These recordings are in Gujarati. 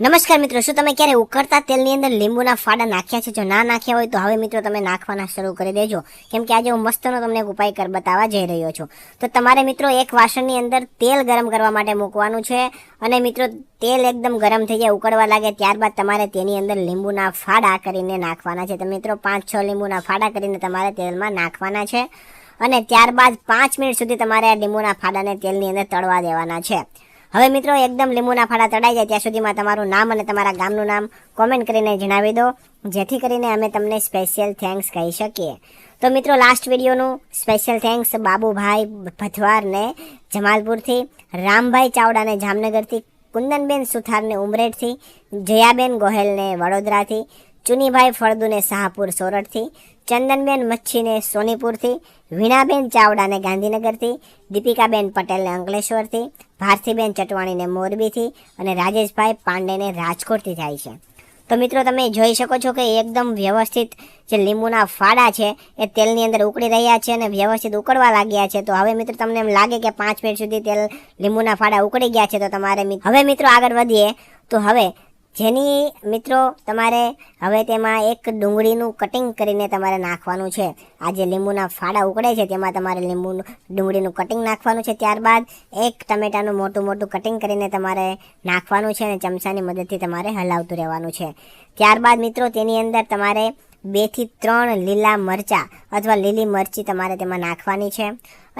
નમસ્કાર મિત્રો, શું તમે ક્યારે ઉકળતા તેલની અંદર લીંબુના ફાડા નાખ્યા છે? જો ના નાખ્યા હોય તો હવે મિત્રો તમે નાખવાના શરૂ કરી દેજો. કેમ કે આજે હું મસ્તનો તમને ઉપાય કર બતાવવા જઈ રહ્યો છું. તો તમારે મિત્રો એક વાસણની અંદર તેલ ગરમ કરવા માટે મૂકવાનું છે અને મિત્રો તેલ એકદમ ગરમ થઈ જાય, ઉકળવા લાગે ત્યારબાદ તમારે તેની અંદર લીંબુના ફાડા કરીને નાખવાના છે. તો મિત્રો પાંચ છ લીંબુના ફાડા કરીને તમારે તેલમાં નાખવાના છે અને ત્યારબાદ પાંચ મિનિટ સુધી તમારે લીંબુના ફાડાને તેલની અંદર તળવા દેવાના છે. હવે મિત્રો, એકદમ લીંબુના ફાળા તળાઈ જાય ત્યાં સુધીમાં તમારું નામ અને તમારા ગામનું નામ કોમેન્ટ કરીને જણાવી દો, જેથી કરીને અમે તમને સ્પેશિયલ થેન્ક્સ કહી શકીએ. તો મિત્રો લાસ્ટ વિડીયોનું સ્પેશિયલ થેન્ક્સ બાબુભાઈ ભથવારને જમાલપુરથી, રામભાઈ ચાવડાને જામનગરથી, કુંદનબેન સુથારને ઉમરેઠથી, જયાબેન ગોહેલને વડોદરાથી ચુનીભાઈ ફળદુને શાહપુર સોરઠથી, ચંદનબેન મચ્છીને સોનીપુરથી, વીણાબેન ચાવડાને ગાંધીનગરથી, દીપિકાબેન પટેલને અંકલેશ્વરથી, ભારતીબેન ચટવાણીને મોરબીથી અને રાજેશભાઈ પાંડેને રાજકોટથી થાય છે. તો મિત્રો, તમે જોઈ શકો છો કે એકદમ વ્યવસ્થિત જે લીંબુના ફાડા છે, એ તેલની અંદર ઉકળી રહ્યા છે અને વ્યવસ્થિત ઉકળવા લાગ્યા છે. તો હવે મિત્રો, તમને એમ લાગે કે પાંચ મિનિટ સુધી તેલ લીંબુના ફાડા ઉકળી ગયા છે, તો તમારે હવે મિત્રો આગળ વધીએ. તો હવે જેની મિત્રો તમારે હવે તેમાં એક ડુંગળીનું કટિંગ કરીને તમારે નાખવાનું છે. આ જે લીંબુના ફાડા ઉકળે છે, તેમાં તમારે લીંબુનું ડુંગળીનું કટિંગ નાખવાનું છે. ત્યારબાદ એક ટમેટાનું મોટું મોટું કટિંગ કરીને તમારે નાખવાનું છે અને ચમચાની મદદથી તમારે હલાવતું રહેવાનું છે. ત્યારબાદ મિત્રો, તેની અંદર તમારે બેથી ત્રણ લીલા મરચાં અથવા લીલી મરચી તમારે તેમાં નાખવાની છે.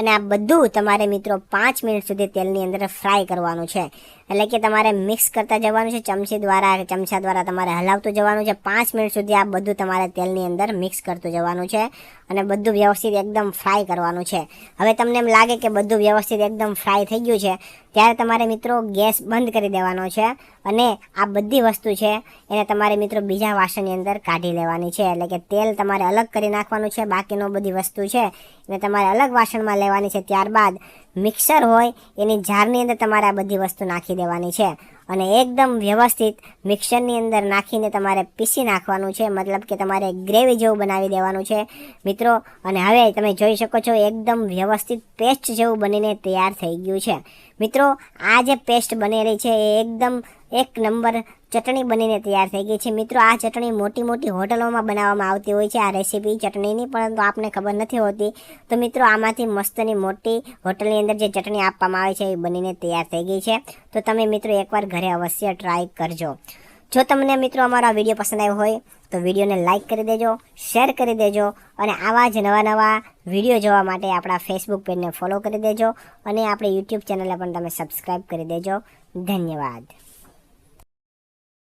અને આ બધું તમારે મિત્રો પાંચ મિનિટ સુધી તેલની અંદર ફ્રાય કરવાનું છે. એટલે કે તમારે મિક્સ કરતા જવાનું છે, ચમચી દ્વારા, ચમચા દ્વારા તમારે હલાવતું જવાનું છે. પાંચ મિનિટ સુધી આ બધું તમારે તેલની અંદર મિક્સ કરતું જવાનું છે અને બધું વ્યવસ્થિત એકદમ ફ્રાય કરવાનું છે. હવે તમને એમ લાગે કે બધું વ્યવસ્થિત એકદમ ફ્રાય થઈ ગયું છે, ત્યારે તમારે મિત્રો ગેસ બંધ કરી દેવાનો છે અને આ બધી વસ્તુ છે એને તમારે મિત્રો બીજા વાસણની અંદર કાઢી લેવાની છે. એટલે કે તેલ તમારે અલગ કરી નાખવાનું છે, બાકીનો બધી વસ્તુ છે એને તમારે અલગ વાસણમાં લેવાની છે ત્યારબાદ મિક્સર હોય એની જારની અંદર તમારે આ બધી વસ્તુ નાખી દેવાની છે. અને એકદમ વ્યવસ્થિત મિક્સરની અંદર નાખીને તમારે પીસી નાખવાનું છે. મતલબ કે તમારે ગ્રેવી જેવું બનાવી દેવાનું છે. મિત્રો, અને હવે તમે જોઈ શકો છો એકદમ વ્યવસ્થિત પેસ્ટ જેવું બનીને તૈયાર થઈ ગયું છે. મિત્રો, આ જે પેસ્ટ બનેલી છે એ એકદમ એક નંબર ચટણી બનીને તૈયાર થઈ ગઈ છે. મિત્રો, આ ચટણી મોટી મોટી હોટલોમાં બનાવવામાં આવતી હોય છે. આ રેસીપી ચટણીની પરંતુ આપને ખબર નથી હોતી. તો મિત્રો, આમાંથી મસ્તની મોટી હોટલની અંદર જે ચટણી આપવામાં આવે છે, એ બનીને તૈયાર થઈ ગઈ છે. તો તમે મિત્રો એકવાર ઘરે અવશ્ય ટ્રાય કરજો. જો તમને મિત્રો અમારો આ વીડિયો પસંદ આવ્યો હોય, તો વિડીયોને લાઇક કરી દેજો શેર કરી દેજો અને આવા જ નવા નવા વીડિયો જોવા માટે આપણા ફેસબુક પેજને ફોલો કરી દેજો અને આપણી યુટ્યુબ ચેનલને પણ તમે સબસ્ક્રાઈબ કરી દેજો. ધન્યવાદ.